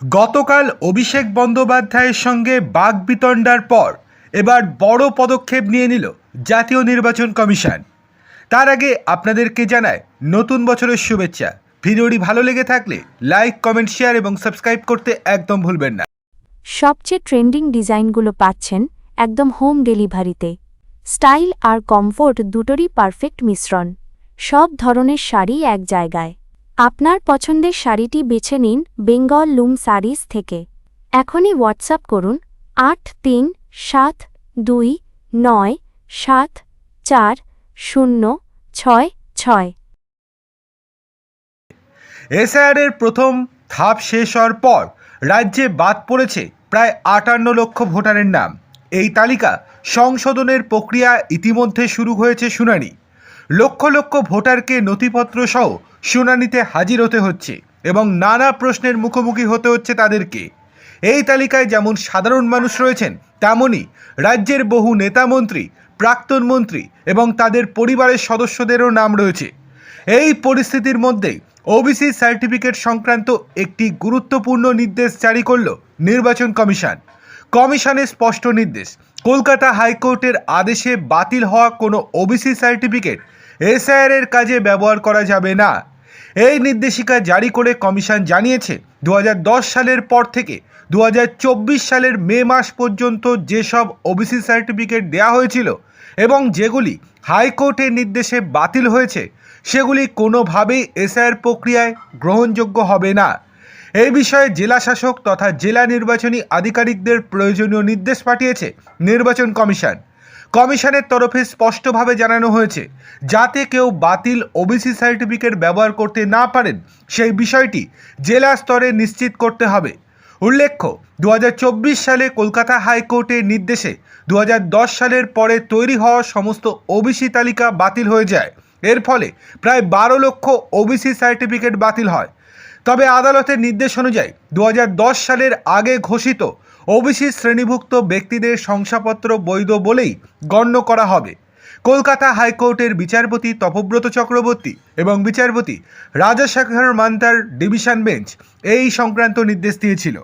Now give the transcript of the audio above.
গতকাল অভিষেক বন্দ্যোপাধ্যায়ের সঙ্গে বাগবিতণ্ডার পর এবার বড় পদক্ষেপ নিয়ে নিল জাতীয় নির্বাচন কমিশন। তার আগে আপনাদেরকে জানায় নতুন বছরের শুভেচ্ছা। ভিডিওটি ভালো লেগে থাকলে লাইক, কমেন্ট, শেয়ার এবং সাবস্ক্রাইব করতে একদম ভুলবেন না। সবচেয়ে ট্রেন্ডিং ডিজাইনগুলো পাচ্ছেন একদম হোম ডেলিভারিতে। স্টাইল আর কমফোর্ট দুটোরই পারফেক্ট মিশ্রণ। সব ধরনের শাড়ি এক জায়গায়। আপনার পছন্দের শাড়িটি বেছে নিন বেঙ্গল লুম শাড়িজ থেকে। এখনই হোয়াটসঅ্যাপ করুন আট তিন সাত দুই নয় সাত চার শূন্য ছয় ছয়। এসআইআরের প্রথম ধাপ শেষ হওয়ার পর রাজ্যে বাদ পড়েছে প্রায় আটান্ন লক্ষ ভোটারের নাম। এই তালিকা সংশোধনের প্রক্রিয়া ইতিমধ্যে শুরু হয়েছে শুনানি। লক্ষ লক্ষ ভোটারকে নথিপত্র সহ শুনানিতে হাজির হতে হচ্ছে এবং নানা প্রশ্নের মুখোমুখি হতে হচ্ছে তাদেরকে। এই তালিকায় যেমন সাধারণ মানুষ রয়েছেন, তেমনই রাজ্যের বহু নেতা মন্ত্রী, প্রাক্তন মন্ত্রী এবং তাদের পরিবারের সদস্যদেরও নাম রয়েছে। এই পরিস্থিতির মধ্যে ওবিসি সার্টিফিকেট সংক্রান্ত একটি গুরুত্বপূর্ণ নির্দেশ জারি করল নির্বাচন কমিশন। কমিশনের স্পষ্ট নির্দেশ, কলকাতা হাইকোর্টের আদেশে বাতিল হওয়া কোনো ওবিসি সার্টিফিকেট এসআইআর এর কাজে ব্যবহার করা যাবে না। এই নির্দেশিকা জারি করে কমিশন জানিয়েছে দু হাজার দশ সালের পর থেকে দু হাজার চব্বিশ সালের মে মাস পর্যন্ত যেসব ওবিসি সার্টিফিকেট দেওয়া হয়েছিল এবং যেগুলি হাইকোর্টের নির্দেশে বাতিল হয়েছে, সেগুলি কোনোভাবেই এসআইআর প্রক্রিয়ায় গ্রহণযোগ্য হবে না। এই বিষয়ে জেলা শাসক তথা জেলা নির্বাচনী আধিকারিকদের প্রয়োজনীয় নির্দেশ পাঠিয়েছে নির্বাচন কমিশন। কমিশনের তরফে স্পষ্টভাবে জানানো হয়েছে, যাতে কেউ বাতিল ওবিসি সার্টিফিকেট ব্যবহার করতে না পারেন, সেই বিষয়টি জেলা স্তরে নিশ্চিত করতে হবে। উল্লেখ্য দু হাজার চব্বিশ সালে কলকাতা হাইকোর্টের নির্দেশে দু হাজার দশ সালের পরে তৈরি হওয়া সমস্ত ওবিসি তালিকা বাতিল হয়ে যায়। এর ফলে প্রায় বারো লক্ষ ওবিসি সার্টিফিকেট বাতিল হয়। তবে আদালতের নির্দেশ অনুযায়ী দু হাজার দশ সালের আগে ঘোষিত ওবিসি শ্রেণীভুক্ত ব্যক্তিদের শংসাপত্র বৈধ বলেই গণ্য করা হবে। কলকাতা হাইকোর্টের বিচারপতি তপব্রত চক্রবর্তী এবং বিচারপতি রাজাশেখর মান্তার ডিভিশন বেঞ্চ এই সংক্রান্ত নির্দেশ দিয়েছিল।